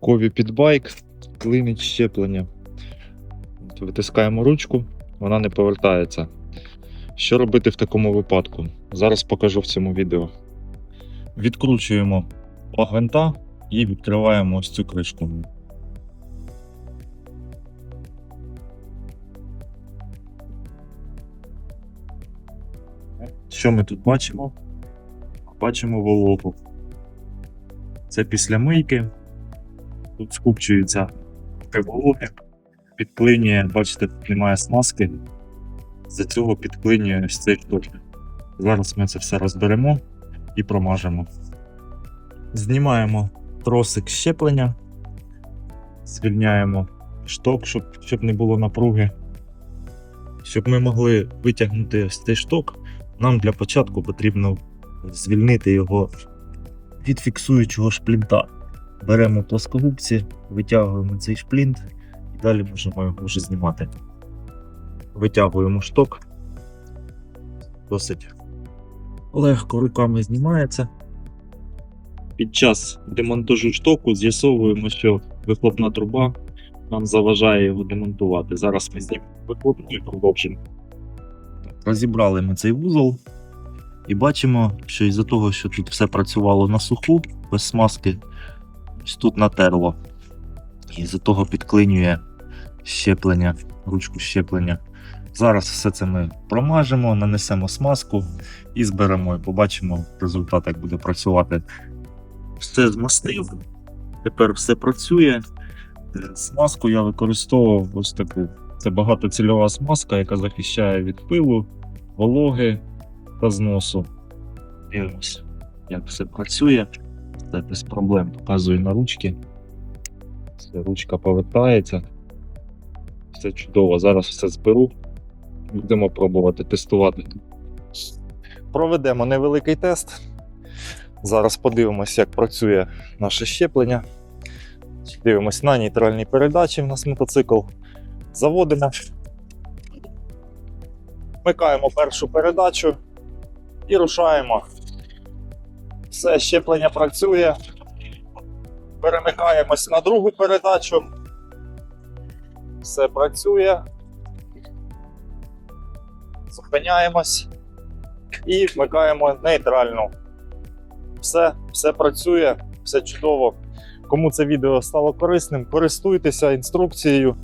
Кові підбайк, клинить щеплення. Витискаємо ручку, вона не повертається. Що робити в такому випадку? Зараз покажу в цьому відео. Відкручуємо два гвинта і відкриваємо ось цю кришку. Що ми тут бачимо? Бачимо вологу. Це після мийки. Тут скупчується вологи, підклинює, бачите, тут немає смазки. За цього підклинює ось цей штук. Зараз ми це все розберемо і промажемо. Знімаємо тросик щеплення, звільняємо шток, щоб, щоб не було напруги. Щоб ми могли витягнути ось цей шток, нам для початку потрібно звільнити його від фіксуючого шплінта. Беремо плоскогубці, витягуємо цей шплінт і далі можемо його вже знімати. Витягуємо шток. Досить легко руками знімається. Під час демонтажу штоку з'ясовуємо, що вихлопна труба нам заважає його демонтувати. Зараз ми знімемо вихлопну і продовжимо. Розібрали ми цей вузол і бачимо, що із-за того, що тут все працювало на суху, без смазки, ось тут натерло. І з-за того підклинює щеплення, ручку щеплення. Зараз все це ми промажемо, нанесемо смазку і зберемо, і побачимо результат, як буде працювати. Все змастив, тепер все працює. Смазку я використовував ось таку. Це багатоцільова смазка, яка захищає від пилу, вологи та зносу. Дивимося, як все працює. Це без проблем показую на ручки. Все, ручка повертається. Все чудово. Зараз все зберу. Будемо пробувати тестувати. Проведемо невеликий тест. Зараз подивимося, як працює наше щеплення. Дивимось на нейтральній передачі. У нас мотоцикл. Заводимо. Вмикаємо першу передачу і рушаємо. Все, щеплення працює. Перемикаємось на другу передачу. Все працює. Зупиняємось і вмикаємо нейтральну. Все, все працює, все чудово. Кому це відео стало корисним, користуйтеся інструкцією.